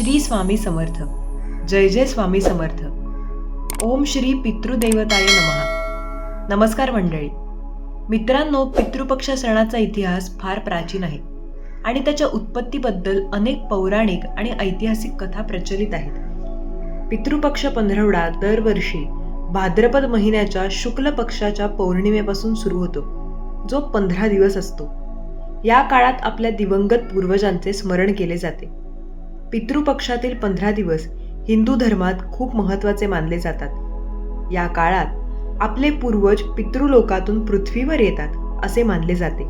श्री स्वामी समर्थ. जय जय स्वामी समर्थ. ओम श्री पितृदेवताय नमहा नमस्कार मंडळी. मित्रांनो पितृपक्ष सणाचा इतिहास फार प्राचीन आहे आणि त्याच्या उत्पत्तीबद्दल अनेक पौराणिक आणि ऐतिहासिक कथा प्रचलित आहेत. पितृपक्ष पंधरवडा दरवर्षी भाद्रपद महिन्याच्या शुक्ल पक्षाच्या पौर्णिमेपासून सुरू होतो जो पंधरा दिवस असतो. या काळात आपल्या दिवंगत पूर्वजांचे स्मरण केले जाते. पितृपक्षातील पंधरा दिवस हिंदू धर्मात खूप महत्त्वाचे मानले जातात. या काळात आपले पूर्वज पितृलोकातून पृथ्वीवर येतात असे मानले जाते.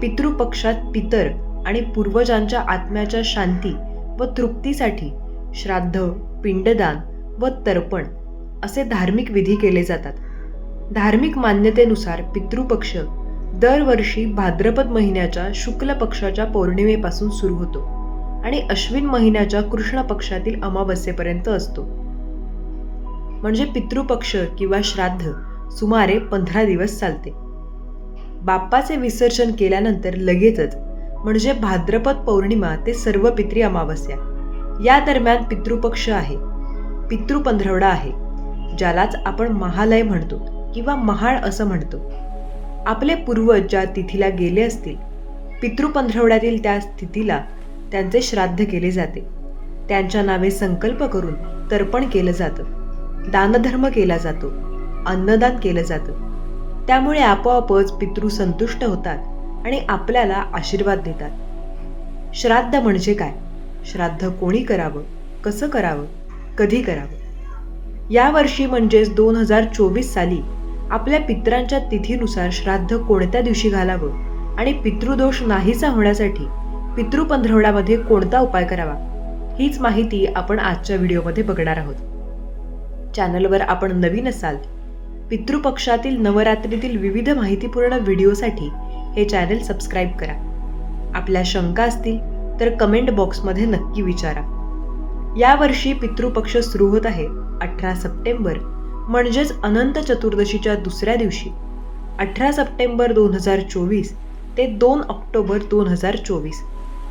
पितृपक्षात पितर आणि पूर्वजांच्या आत्म्याच्या शांती व तृप्तीसाठी श्राद्ध पिंडदान व तर्पण असे धार्मिक विधी केले जातात. धार्मिक मान्यतेनुसार पितृपक्ष दरवर्षी भाद्रपद महिन्याच्या शुक्ल पक्षाच्या पौर्णिमेपासून सुरू होतो. आणि अश्विन महिन्याच्या कृष्ण पक्षातील अमावस्येपर्यंत असतो. म्हणजे पितृपक्ष किंवा श्राद्ध सुमारे पंधरा दिवस चालते. बाप्पाचे विसर्जन केल्यानंतर लगेचच म्हणजे भाद्रपद पौर्णिमा ते सर्व पित्री अमावस्या. या दरम्यान पितृपक्ष आहे पितृपंधरवडा आहे ज्यालाच आपण महालय म्हणतो किंवा महाळ असं म्हणतो. आपले पूर्वज ज्या तिथीला गेले असतील पितृपंधरवड्यातील त्या तिथीला त्यांचे श्राद्ध केले जाते. त्यांच्या नावे संकल्प करून तर्पण केलं जातं. दानधर्म केला जातो. अन्नदान केलं जातं. त्यामुळे आपोआपच पितृ संतुष्ट होतात आणि आपल्याला आशीर्वाद देतात. श्राद्ध म्हणजे काय? श्राद्ध कोणी करावं? कसं करावं? कधी करावं? यावर्षी म्हणजेच दोन हजार चोवीस साली आपल्या पित्रांच्या तिथीनुसार श्राद्ध कोणत्या दिवशी घालावं आणि पितृदोष नाहीसा होण्यासाठी पितृपंधरवड्यामध्ये कोणता उपाय करावा? हीच माहिती आपण आजच्या व्हिडिओमध्ये बघणार आहोत. चॅनलवर आपण नवीन असाल पितृपक्षातील नवरात्रीतील विविध माहितीपूर्ण व्हिडिओसाठी हे चॅनल सबस्क्राईब करा. आपल्या शंका असतील तर कमेंट बॉक्समध्ये नक्की विचारा. यावर्षी पितृपक्ष सुरू होत आहे अठरा सप्टेंबर म्हणजेच अनंत चतुर्दशीच्या दुसऱ्या दिवशी. अठरा सप्टेंबर दोन हजार चोवीस ते दोन ऑक्टोबर दोन हजार चोवीस.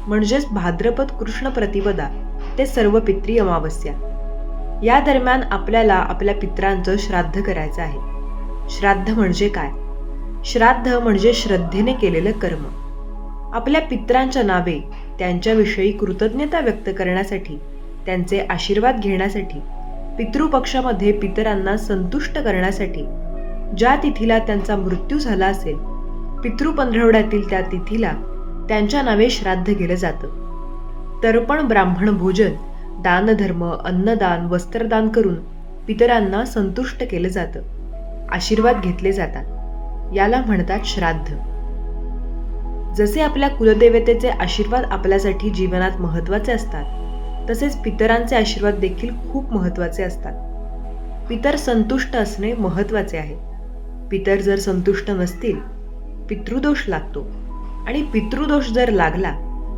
म्हणजेच भाद्रपद कृष्ण प्रतिपदा ते सर्व पित्री अमावस्या. या दरम्यान आपल्याला आपल्या पित्रांचं श्राद्ध करायचं आहे. श्राद्ध म्हणजे काय? श्राद्ध म्हणजे श्रद्धेने केलेलं कर्म. आपल्या पित्रांच्या नावे त्यांच्याविषयी कृतज्ञता व्यक्त करण्यासाठी त्यांचे आशीर्वाद घेण्यासाठी पितृपक्षामध्ये पितरांना संतुष्ट करण्यासाठी ज्या तिथीला त्यांचा मृत्यू झाला असेल पितृपंधरवड्यातील त्या तिथीला त्यांच्या नावे श्राद्ध केलं जातं. तर्पण ब्राह्मण भोजन दानधर्म अन्नदान वस्त्रदान करून पितरांना संतुष्ट केलं जातं. आशीर्वाद घेतले जातात. याला म्हणतात श्राद्ध. जसे आपल्या कुलदेवतेचे आशीर्वाद आपल्यासाठी जीवनात महत्त्वाचे असतात तसेच पितरांचे आशीर्वाद देखील खूप महत्त्वाचे असतात. पितर संतुष्ट असणे महत्त्वाचे आहे. पितर जर संतुष्ट नसतील पितृदोष लागतो. आणि पितृदोष जर लागला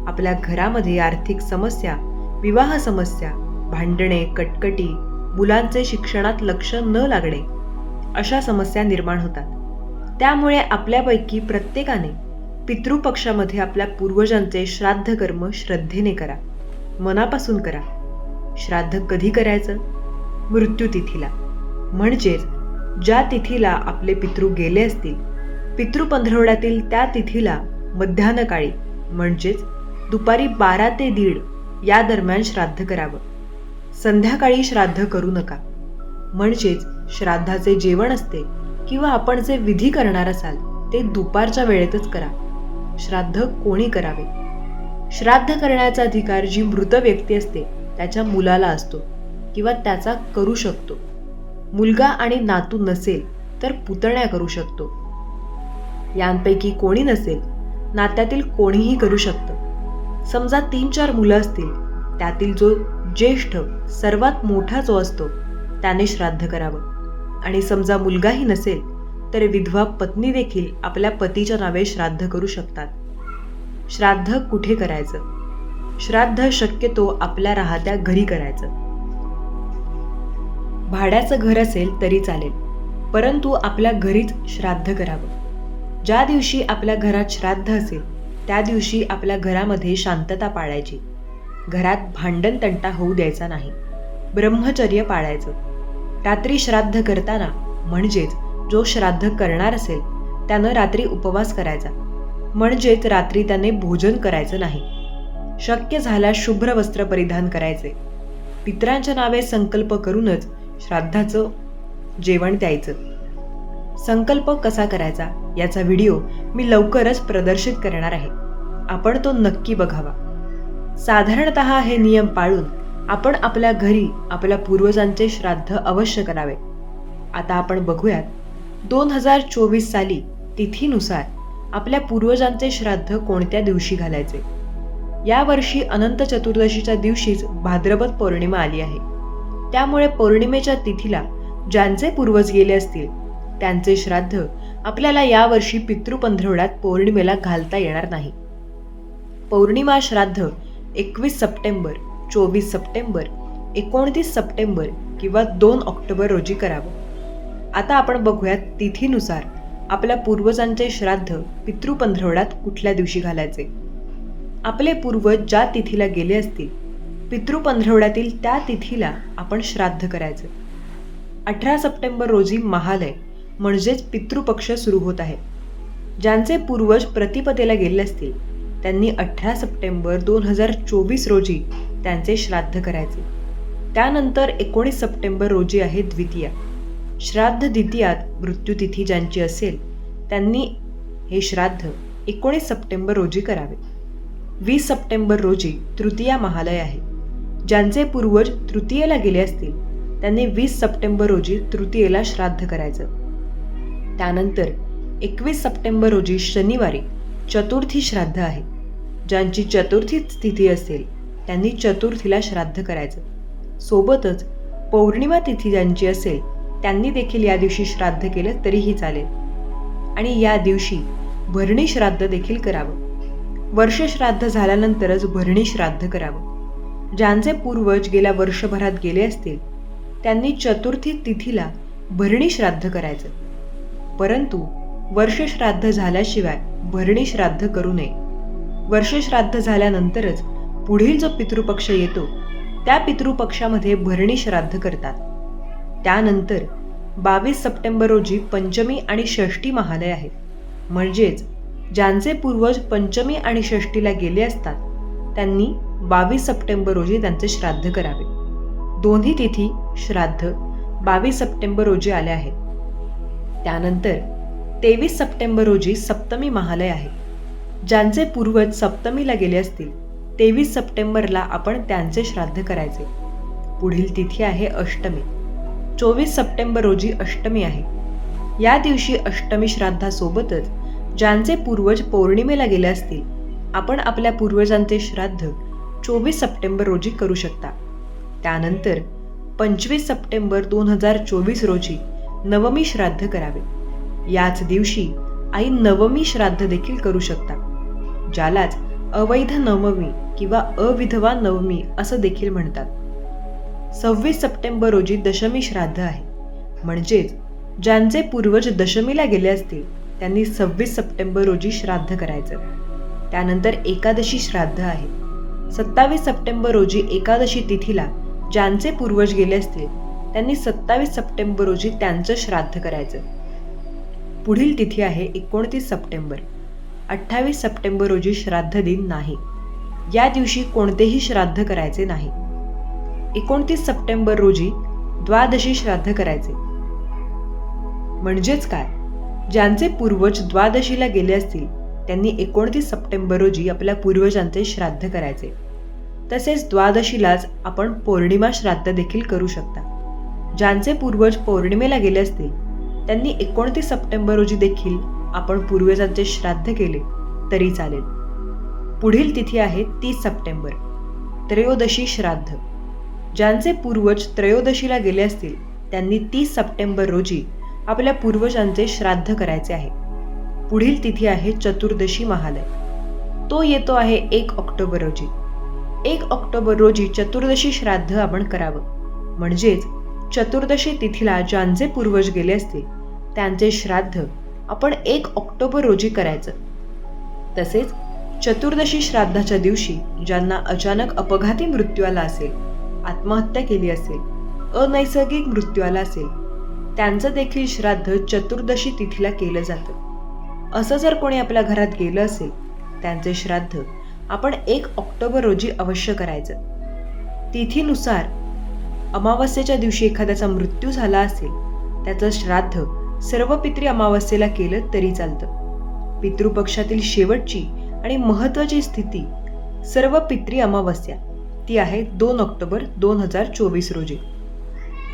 आपल्या घरामध्ये आर्थिक समस्या विवाह समस्या भांडणे कटकटी मुलांचे शिक्षणात लक्ष न लागणे अशा समस्या निर्माण होतात. त्यामुळे आपल्यापैकी प्रत्येकाने पितृपक्षामध्ये आपल्या पूर्वजांचे श्राद्ध कर्म श्रद्धेने करा मनापासून करा. श्राद्ध कधी करायचं? मृत्यूतिथीला म्हणजेच ज्या तिथीला आपले पितृ गेले असतील पितृपंधरवड्यातील त्या तिथीला मध्यान्हकाळी म्हणजेच दुपारी बारा ते दीड या दरम्यान श्राद्ध करावं. संध्याकाळी श्राद्ध करू नका. म्हणजेच श्राद्धाचे जेवण असते किंवा आपण जे विधी करणार असाल ते दुपारच्या वेळेतच करा. श्राद्ध कोणी करावे? श्राद्ध करण्याचा अधिकार जी मृत व्यक्ती असते त्याच्या मुलाला असतो किंवा त्याचा करू शकतो. मुलगा आणि नातू नसेल तर पुतण्या करू शकतो. यांपैकी कोणी नसेल नात्यातील कोणीही करू शकतं. समजा तीन चार मुलं असतील त्यातील जो ज्येष्ठ सर्वात मोठा जो असतो त्याने श्राद्ध करावं. आणि समजा मुलगाही नसेल तर विधवा पत्नी देखील आपल्या पतीच्या नावे श्राद्ध करू शकतात. श्राद्ध कुठे करायचं? श्राद्ध शक्यतो आपल्या राहत्या घरी करायचं. भाड्याचं घर असेल तरी चालेल परंतु आपल्या घरीच श्राद्ध करावं. ज्या दिवशी आपल्या घरात श्राद्ध असेल त्या दिवशी आपल्या घरामध्ये शांतता पाळायची. घरात भांडण तंटा होऊ द्यायचा नाही. ब्रह्मचर्य पाळायचं. रात्री श्राद्ध करताना म्हणजेच जो श्राद्ध करणार असेल त्यानं रात्री उपवास करायचा. म्हणजेच रात्री त्याने भोजन करायचं नाही. शक्य झाल्यास शुभ्र वस्त्र परिधान करायचे. पितरांच्या नावे संकल्प करूनच श्राद्धाचं जेवण द्यायचं. संकल्प कसा करायचा याचा व्हिडिओ मी लवकरच प्रदर्शित करणार आहे. आपण तो नक्की बघावा. साधारणत हे नियम पाळून आपण आपल्या घरी आपल्या पूर्वजांचे श्राद्ध अवश्य करावे. आता आपण बघूयात दोन हजार चोवीस साली तिथीनुसार आपल्या पूर्वजांचे श्राद्ध कोणत्या दिवशी घालायचे? यावर्षी अनंत चतुर्दशीच्या दिवशीच भाद्रपद पौर्णिमा आली आहे. त्यामुळे पौर्णिमेच्या तिथीला ज्यांचे पूर्वज गेले असतील त्यांचे श्राद्ध आपल्याला यावर्षी पितृपंधरवड्यात पौर्णिमेला घालता येणार नाही. पौर्णिमा श्राद्ध एकवीस सप्टेंबर चोवीस सप्टेंबर एकोणतीस सप्टेंबर किंवा दोन ऑक्टोबर रोजी करावं. आता आपण बघूयात तिथीनुसार आपल्या पूर्वजांचे श्राद्ध पितृपंधरवड्यात कुठल्या दिवशी घालायचे? आपले पूर्वज ज्या तिथीला गेले असतील पितृपंधरवड्यातील त्या तिथीला आपण श्राद्ध करायचं. अठरा सप्टेंबर रोजी महालय म्हणजेच पितृपक्ष सुरू होत आहे. ज्यांचे पूर्वज प्रतिपदेला गेले असतील त्यांनी अठरा सप्टेंबर दोन हजार चोवीस रोजी त्यांचे श्राद्ध करायचे. त्यानंतर एकोणीस सप्टेंबर रोजी आहे द्वितीया. श्राद्ध द्वितीयात मृत्यूतिथी ज्यांची असेल त्यांनी हे श्राद्ध एकोणीस सप्टेंबर रोजी करावे. वीस सप्टेंबर रोजी तृतीया महालय आहे. ज्यांचे पूर्वज तृतीयेला गेले असतील त्यांनी वीस सप्टेंबर रोजी तृतीयेला श्राद्ध करायचं. त्यानंतर एकवीस सप्टेंबर रोजी शनिवारी चतुर्थी श्राद्ध आहे. ज्यांची चतुर्थी स्थिती असेल त्यांनी चतुर्थीला श्राद्ध करायचं. सोबतच पौर्णिमा तिथी ज्यांची असेल त्यांनी देखील या दिवशी श्राद्ध केलं तरीही चालेल. आणि या दिवशी भरणी श्राद्ध देखील करावं. वर्ष श्राद्ध झाल्यानंतरच भरणी श्राद्ध करावं. ज्यांचे पूर्वज गेल्या वर्षभरात गेले असतील त्यांनी चतुर्थी तिथीला भरणी श्राद्ध करायचं. परंतु वर्षश्राद्ध झाल्याशिवाय भरणी श्राद्ध करू नये. वर्षश्राद्ध झाल्यानंतरच पुढील जो पितृपक्ष येतो त्या पितृपक्षामध्ये भरणी श्राद्ध करतात. त्यानंतर बावीस सप्टेंबर रोजी पंचमी आणि षष्ठी महालय आहे म्हणजेच ज्यांचे पूर्वज पंचमी आणि षष्टीला गेले असतात त्यांनी बावीस सप्टेंबर रोजी त्यांचे श्राद्ध करावे. दोन्ही तिथी श्राद्ध बावीस सप्टेंबर रोजी आले आहेत. त्यानंतर तेवीस सप्टेंबर रोजी सप्तमी महालय आहे. ज्यांचे पूर्वज सप्तमीला गेले असतील तेवीस सप्टेंबरला आपण त्यांचे श्राद्ध करायचे. पुढील तिथी आहे अष्टमी. चोवीस सप्टेंबर रोजी अष्टमी आहे. या दिवशी अष्टमी श्राद्धासोबतच ज्यांचे पूर्वज पौर्णिमेला गेले असतील आपण आपल्या पूर्वजांचे श्राद्ध चोवीस सप्टेंबर रोजी करू शकता. त्यानंतर पंचवीस सप्टेंबर दोन हजार चोवीस रोजी नवमी श्राद्ध करावे. याच दिवशी आई नवमी श्राद्ध देखील करू शकता ज्यालाच अवैध नवमी किंवा अविधवा नवमी असं देखील म्हणतात. सव्वीस सप्टेंबर रोजी दशमी श्राद्ध आहे. म्हणजेच ज्यांचे पूर्वज दशमीला गेले असतील त्यांनी सव्वीस सप्टेंबर रोजी श्राद्ध करायचं. त्यानंतर एकादशी श्राद्ध आहे. सत्तावीस सप्टेंबर रोजी एकादशी तिथीला ज्यांचे पूर्वज गेले असतील त्यांनी सत्तावीस सप्टेंबर रोजी त्यांचं श्राद्ध करायचं. पुढील तिथी आहे एकोणतीस सप्टेंबर. अठ्ठावीस सप्टेंबर रोजी श्राद्ध दिन नाही. या दिवशी कोणतेही श्राद्ध करायचे नाही. एकोणतीस सप्टेंबर रोजी द्वादशी श्राद्ध करायचे. म्हणजेच काय? ज्यांचे पूर्वज द्वादशीला गेले असतील त्यांनी एकोणतीस सप्टेंबर रोजी आपल्या पूर्वजांचे श्राद्ध करायचे. तसेच द्वादशीलाच आपण पौर्णिमा श्राद्ध देखील करू शकता. ज्यांचे पूर्वज पौर्णिमेला गेले असतील त्यांनी एकोणतीस सप्टेंबर रोजी देखील आपण पूर्वजांचे श्राद्ध केले तरी चालेल. पुढील तिथी आहे तीस सप्टेंबर त्रयोदशी श्राद्ध. ज्यांचे पूर्वज त्रयोदशीला गेले असतील त्यांनी तीस सप्टेंबर रोजी आपल्या पूर्वजांचे श्राद्ध करायचे आहे. पुढील तिथी आहे चतुर्दशी महालय. तो येतो आहे एक ऑक्टोबर रोजी. एक ऑक्टोबर रोजी चतुर्दशी श्राद्ध आपण करावं. म्हणजेच चतुर्दशी तिथीला ज्यांचे पूर्वज गेले असतील त्यांचे श्राद्ध आपण एक ऑक्टोबर रोजी करायचं. तसेच चतुर्दशी श्राद्धाच्या दिवशी ज्यांना अचानक अपघाती मृत्यू आला असेल आत्महत्या केली असेल अनैसर्गिक मृत्यू आला असेल त्यांचं देखील श्राद्ध चतुर्दशी तिथीला केलं जातं. असं जर कोणी आपल्या घरात गेलं असेल त्यांचे श्राद्ध आपण एक ऑक्टोबर रोजी अवश्य करायचं. तिथीनुसार अमावस्येच्या दिवशी एखाद्याचा मृत्यू झाला असेल त्याचं श्राद्ध सर्व पितृ अमावस्येला केलं तरी चालतं. पितृपक्षातील शेवटची आणि महत्त्वाची स्थिती सर्व पितृ अमावस्या ती आहे दोन ऑक्टोबर दोन हजार चोवीस रोजी.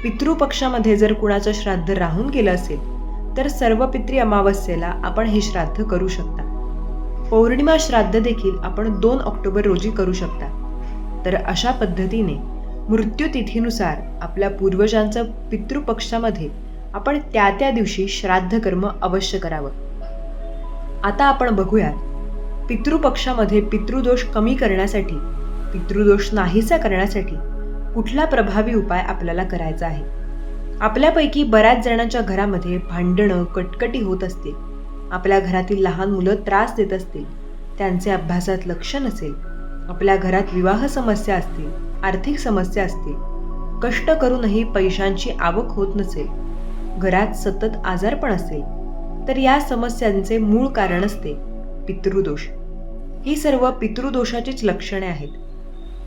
पितृपक्षामध्ये जर कुणाचं श्राद्ध राहून गेलं असेल तर सर्व पितृ अमावस्येला आपण हे श्राद्ध करू शकता. पौर्णिमा श्राद्ध देखील आपण दोन ऑक्टोबर रोजी करू शकता. तर अशा पद्धतीने मृत्यूतिथीनुसार आपल्या पूर्वजांचं पितृपक्षामध्ये आपण त्या त्या दिवशी श्राद्ध कर्म अवश्य करावं. आता आपण बघूयात पितृपक्षामध्ये पितृदोष कमी करण्यासाठी पितृदोष नाहीसा करण्यासाठी कुठला प्रभावी उपाय आपल्याला करायचा आहे? आपल्यापैकी बऱ्याच जणांच्या घरामध्ये भांडणं कटकटी होत असतील. आपल्या घरातील लहान मुलं त्रास देत असतील. त्यांचे अभ्यासात लक्ष नसेल. आपल्या घरात विवाह समस्या असतील आर्थिक समस्या असतील कष्ट करूनही पैशांची आवक होत नसेल घरात सतत आजारपण असेल तर या समस्यांचे मूळ कारण असते पितृदोष. ही सर्व पितृदोषाचीच लक्षणे आहेत.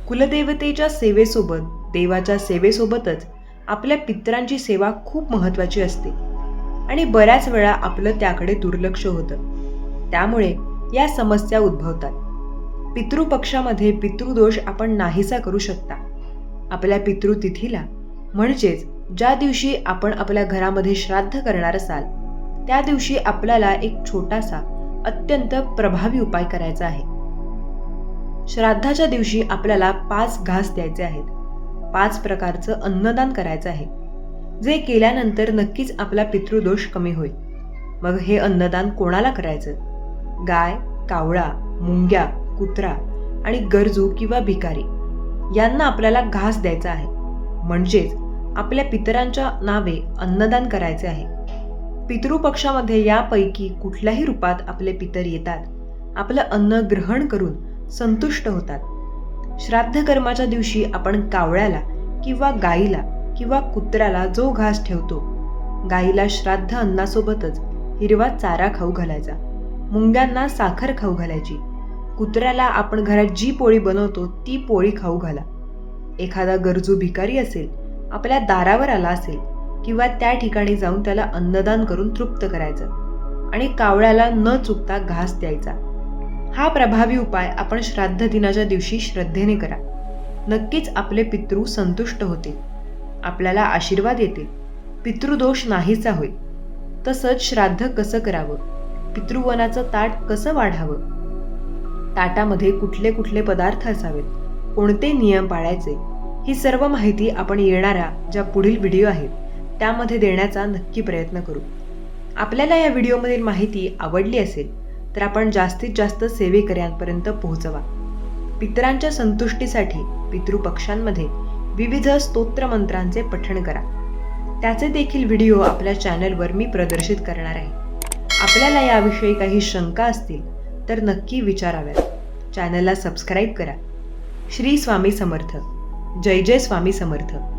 कुलदेवतेच्या सेवेसोबत देवाच्या सेवेसोबतच आपल्या पितरांची सेवा खूप महत्त्वाची असते. आणि बऱ्याच वेळा आपलं त्याकडे दुर्लक्ष होतं. त्यामुळे या समस्या उद्भवतात. पितृपक्षामध्ये पितृदोष आपण नाहीसा करू शकता. आपल्या पितृतिथीला म्हणजेच ज्या दिवशी आपण आपल्या घरामध्ये श्राद्ध करणार असाल त्या दिवशी आपल्याला एक छोटासा अत्यंत प्रभावी उपाय करायचा आहे. श्राद्धाच्या दिवशी आपल्याला पाच घास द्यायचे आहेत. पाच प्रकारचं अन्नदान करायचं आहे. जे केल्यानंतर नक्कीच आपला पितृदोष कमी होईल. मग हे अन्नदान कोणाला करायचं? गाय कावळा मुंग्या कुत्रा आणि गरजू किंवा भिकारी यांना आपल्याला घास द्यायचा आहे. म्हणजेच आपल्या पितरांच्या नावे अन्नदान करायचे आहे. पितृपक्षामध्ये यापैकी कुठल्याही रूपात आपले पितर येतात. आपलं अन्न ग्रहण करून संतुष्ट होतात. श्राद्ध कर्माच्या दिवशी आपण कावळ्याला किंवा गाईला किंवा कुत्र्याला जो घास ठेवतो गाईला श्राद्ध अन्नासोबतच हिरवा चारा खाऊ घालायचा मुंग्यांना साखर खाऊ घालायची कुत्र्याला आपण घरात जी पोळी बनवतो ती पोळी खाऊ घाला. एखादा गरजू भिकारी असेल आपल्या दारावर आला असेल किंवा त्या ठिकाणी जाऊन त्याला अन्नदान करून तृप्त करायचं आणि कावळ्याला न चुकता घास द्यायचा. हा प्रभावी उपाय आपण श्राद्ध दिनाच्या दिवशी श्रद्धेने करा. नक्कीच आपले पितृ संतुष्ट होतील. आपल्याला आशीर्वाद येतील. पितृदोष नाहीचा होईल. तसंच श्राद्ध कसं करावं? पितृवनाचं ताट कसं वाढावं? ताटामध्ये कुठले कुठले पदार्थ असावेत? कोणते नियम पाळायचे? ही सर्व माहिती आपण येणाऱ्या ज्या पुढील व्हिडिओ आहेत त्यामध्ये देण्याचा नक्की प्रयत्न करू. आपल्याला या व्हिडिओमधील माहिती आवडली असेल तर आपण जास्तीत जास्त सेवेकऱ्यांपर्यंत पोहोचवा. पितरांच्या संतुष्टीसाठी पितृपक्षांमध्ये विविध स्तोत्रमंत्रांचे पठण करा. त्याचे देखील व्हिडिओ आपल्या चॅनलवर मी प्रदर्शित करणार आहे. आपल्याला याविषयी काही शंका असतील तर नक्की विचाराव्यात. चॅनलला सबस्क्राईब करा. श्री स्वामी समर्थ. जय जय स्वामी समर्थ.